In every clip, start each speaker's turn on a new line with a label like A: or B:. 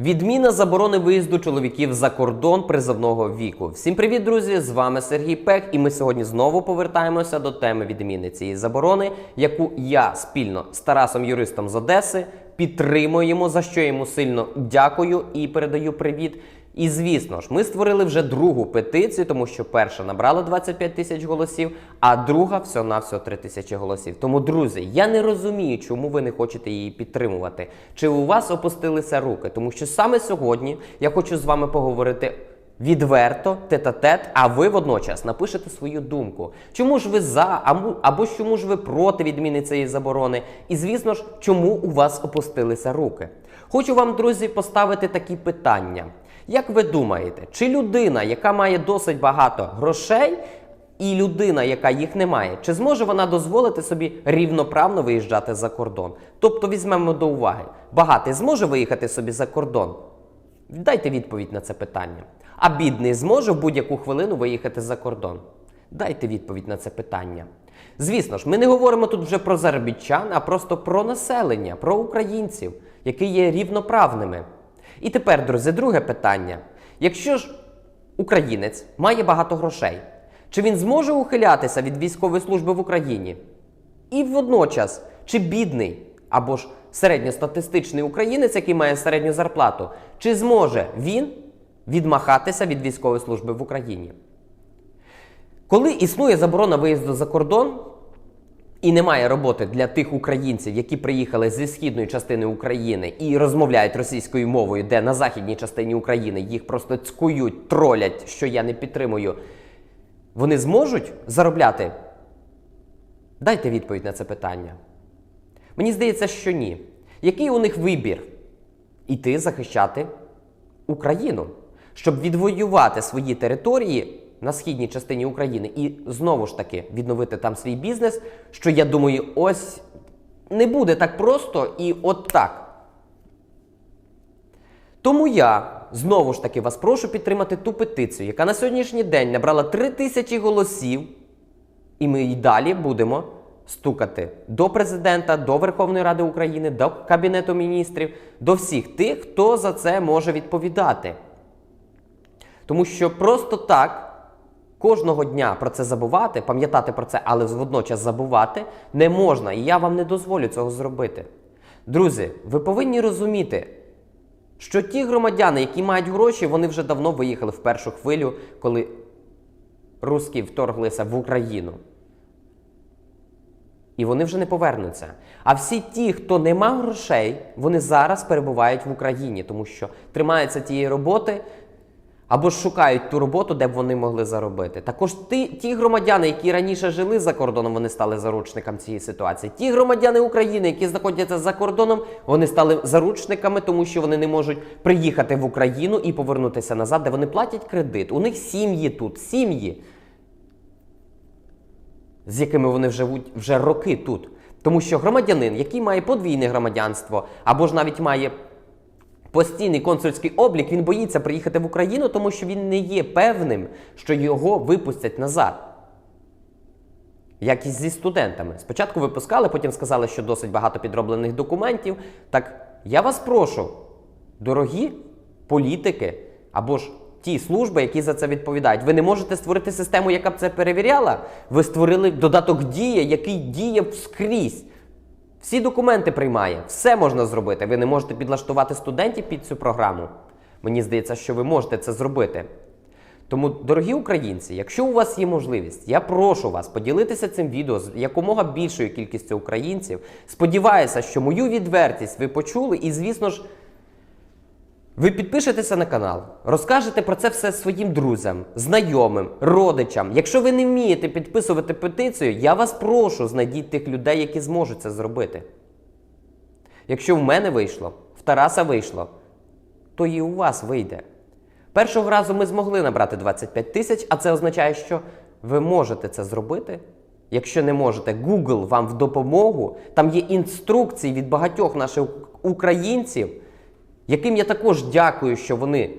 A: Відміна заборони виїзду чоловіків за кордон призовного віку. Всім привіт, друзі! З вами Сергій Пех, і ми сьогодні знову повертаємося до теми відміни цієї заборони, яку я спільно з Тарасом Юристом з Одеси підтримуємо, за що йому сильно дякую і передаю привіт. І звісно ж, ми створили вже другу петицію, тому що перша набрала 25 тисяч голосів, а друга всього на всього 3 тисячі голосів. Тому, друзі, я не розумію, чому ви не хочете її підтримувати. Чи у вас опустилися руки? Тому що саме сьогодні я хочу з вами поговорити. Відверто, тет-а-тет, а ви водночас напишете свою думку. Чому ж ви за, або, або чому ж ви проти відміни цієї заборони? І звісно ж, чому у вас опустилися руки? Хочу вам, друзі, поставити такі питання. Як ви думаєте, чи людина, яка має досить багато грошей, і людина, яка їх не має, чи зможе вона дозволити собі рівноправно виїжджати за кордон? Тобто візьмемо до уваги, багатий зможе виїхати собі за кордон? Дайте відповідь на це питання. А бідний зможе в будь-яку хвилину виїхати за кордон? Дайте відповідь на це питання. Звісно ж, ми не говоримо тут вже про заробітчан, а просто про населення, про українців, які є рівноправними. І тепер, друзі, друге питання. Якщо ж українець має багато грошей, чи він зможе ухилятися від військової служби в Україні? І водночас, чи бідний або ж середньостатистичний українець, який має середню зарплату, чи зможе він відмахатися від військової служби в Україні? Коли існує заборона виїзду за кордон і немає роботи для тих українців, які приїхали зі східної частини України і розмовляють російською мовою, де на західній частині України їх просто цькують, тролять, що я не підтримую, вони зможуть заробляти? Дайте відповідь на це питання. Мені здається, що ні. Який у них вибір? Іти захищати Україну, щоб відвоювати свої території на східній частині України і знову ж таки відновити там свій бізнес, що я думаю, ось не буде так просто і от так. Тому я знову ж таки вас прошу підтримати ту петицію, яка на сьогоднішній день набрала 3 тисячі голосів, і ми і далі будемо стукати до президента, до Верховної Ради України, до Кабінету міністрів, до всіх тих, хто за це може відповідати. Тому що просто так кожного дня про це забувати, пам'ятати про це, але водночас забувати не можна. І я вам не дозволю цього зробити. Друзі, ви повинні розуміти, що ті громадяни, які мають гроші, вони вже давно виїхали в першу хвилю, коли русські вторглися в Україну. І вони вже не повернуться. А всі ті, хто не мав грошей, вони зараз перебувають в Україні, тому що тримаються тієї роботи або ж шукають ту роботу, де б вони могли заробити. Також ті, ті громадяни, які раніше жили за кордоном, вони стали заручниками цієї ситуації. Ті громадяни України, які знаходяться за кордоном, вони стали заручниками, тому що вони не можуть приїхати в Україну і повернутися назад, де вони платять кредит. У них сім'ї тут, сім'ї з якими вони живуть вже роки тут. Тому що громадянин, який має подвійне громадянство, або ж навіть має постійний консульський облік, він боїться приїхати в Україну, тому що він не є певним, що його випустять назад. Як і зі студентами. Спочатку випускали, потім сказали, що досить багато підроблених документів. Так я вас прошу, дорогі політики або ж ті служби, які за це відповідають. Ви не можете створити систему, яка б це перевіряла. Ви створили додаток дія, який діє скрізь. Всі документи приймає, все можна зробити. Ви не можете підлаштувати студентів під цю програму. Мені здається, що ви можете це зробити. Тому, дорогі українці, якщо у вас є можливість, я прошу вас поділитися цим відео з якомога більшою кількістю українців. Сподіваюся, що мою відвертість ви почули, і, звісно ж, ви підпишетеся на канал, розкажете про це все своїм друзям, знайомим, родичам. Якщо ви не вмієте підписувати петицію, я вас прошу, знайдіть тих людей, які зможуть це зробити. Якщо в мене вийшло, в Тараса вийшло, то і у вас вийде. Першого разу ми змогли набрати 25 тисяч, а це означає, що ви можете це зробити. Якщо не можете, Google вам в допомогу. Там є інструкції від багатьох наших українців, яким я також дякую, що вони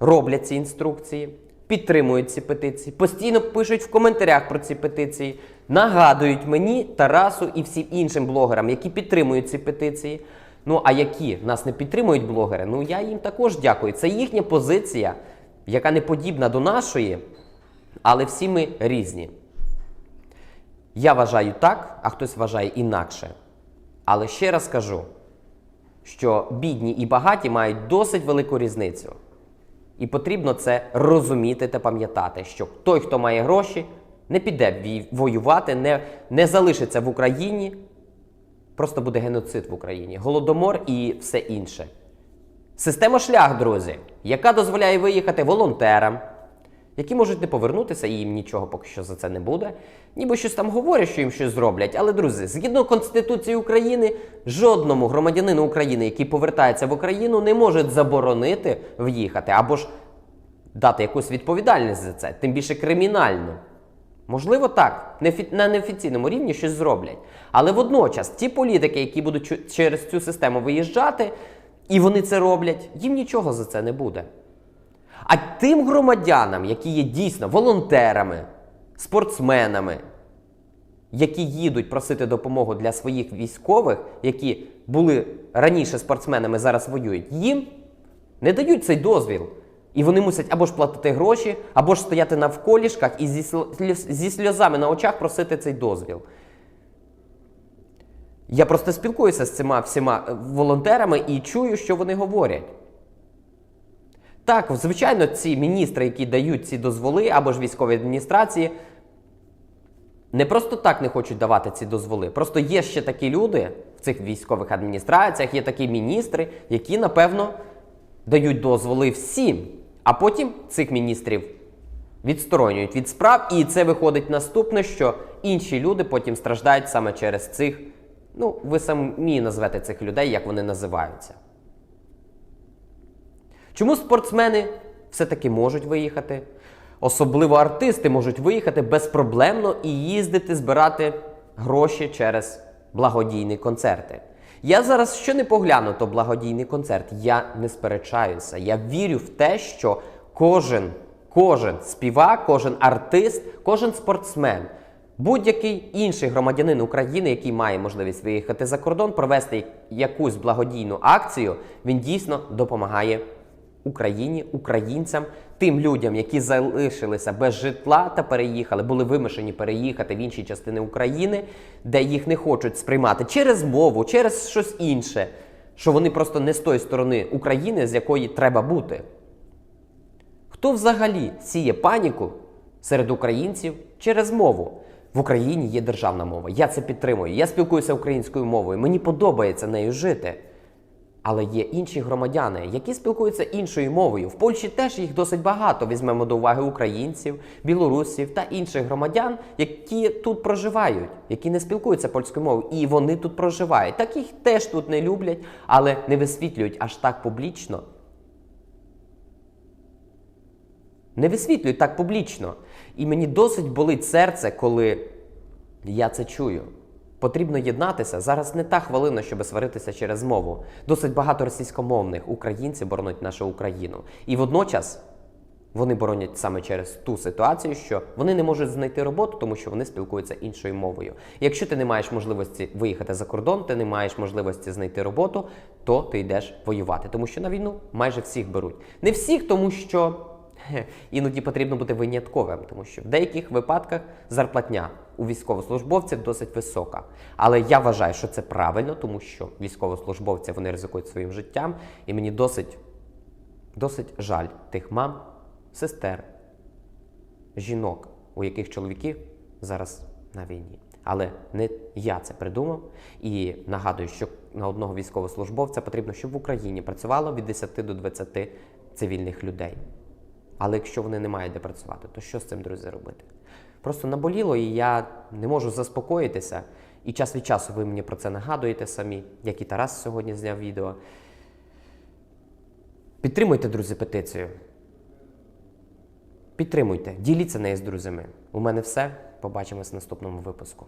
A: роблять ці інструкції, підтримують ці петиції, постійно пишуть в коментарях про ці петиції, нагадують мені, Тарасу і всім іншим блогерам, які підтримують ці петиції. Ну а які нас не підтримують блогери? Ну я їм також дякую. Це їхня позиція, яка не подібна до нашої, але всі ми різні. Я вважаю так, а хтось вважає інакше. Але ще раз кажу, що бідні і багаті мають досить велику різницю. І потрібно це розуміти та пам'ятати, що той, хто має гроші, не піде воювати, не, не залишиться в Україні. Просто буде геноцид в Україні, голодомор і все інше. Система шлях, друзі, яка дозволяє виїхати волонтерам, які можуть не повернутися, і їм нічого поки що за це не буде. Ніби щось там говорять, що їм щось зроблять. Але, друзі, згідно Конституції України, жодному громадянину України, який повертається в Україну, не можуть заборонити в'їхати або ж дати якусь відповідальність за це, тим більше кримінальну. Можливо, так, на неофіційному рівні щось зроблять. Але водночас ті політики, які будуть через цю систему виїжджати, і вони це роблять, їм нічого за це не буде. А тим громадянам, які є дійсно волонтерами, спортсменами, які їдуть просити допомогу для своїх військових, які були раніше спортсменами, зараз воюють, їм не дають цей дозвіл. І вони мусять або ж платити гроші, або ж стояти навколішках і зі, зі сльозами на очах просити цей дозвіл. Я просто спілкуюся з цими всіма е, волонтерами і чую, що вони говорять. Так, звичайно, ці міністри, які дають ці дозволи, або ж військові адміністрації, не просто так не хочуть давати ці дозволи. Просто є ще такі люди в цих військових адміністраціях, є такі міністри, які, напевно, дають дозволи всім, а потім цих міністрів відсторонюють від справ, і це виходить наступне, що інші люди потім страждають саме через цих. Ну, ви самі назвете цих людей, як вони називаються. Чому спортсмени все-таки можуть виїхати? Особливо артисти можуть виїхати безпроблемно і їздити збирати гроші через благодійні концерти. Я зараз що не погляну, то благодійний концерт. Я не сперечаюся. Я вірю в те, що кожен, кожен співак, кожен артист, кожен спортсмен, будь-який інший громадянин України, який має можливість виїхати за кордон, провести якусь благодійну акцію, він дійсно допомагає Україні, українцям, тим людям, які залишилися без житла та переїхали, були вимушені переїхати в інші частини України, де їх не хочуть сприймати через мову, через щось інше, що вони просто не з тої сторони України, з якої треба бути. Хто взагалі сіє паніку серед українців через мову? В Україні є державна мова. Я це підтримую. Я спілкуюся українською мовою. Мені подобається нею жити. Але є інші громадяни, які спілкуються іншою мовою. В Польщі теж їх досить багато. Візьмемо до уваги українців, білорусів та інших громадян, які тут проживають, які не спілкуються польською мовою, і вони тут проживають. Так їх теж тут не люблять, але не висвітлюють аж так публічно. Не висвітлюють так публічно. І мені досить болить серце, коли я це чую. Потрібно єднатися. Зараз не та хвилина, щоб сваритися через мову. Досить багато російськомовних українців боронять нашу Україну. І водночас вони боронять саме через ту ситуацію, що вони не можуть знайти роботу, тому що вони спілкуються іншою мовою. Якщо ти не маєш можливості виїхати за кордон, ти не маєш можливості знайти роботу, то ти йдеш воювати, тому що на війну майже всіх беруть. Не всіх, тому що. Іноді потрібно бути винятковим, тому що в деяких випадках зарплатня у військовослужбовців досить висока. Але я вважаю, що це правильно, тому що військовослужбовці вони ризикують своїм життям, і мені досить, досить жаль тих мам, сестер, жінок, у яких чоловіки зараз на війні. Але не я це придумав і нагадую, що на одного військовослужбовця потрібно, щоб в Україні працювало від 10 до 20 цивільних людей. Але якщо вони не мають де працювати, то що з цим, друзі, робити? Просто наболіло, і я не можу заспокоїтися. І час від часу ви мені про це нагадуєте самі, як і Тарас сьогодні зняв відео. Підтримуйте, друзі, петицію. Підтримуйте, діліться нею з друзями. У мене все. Побачимось в наступному випуску.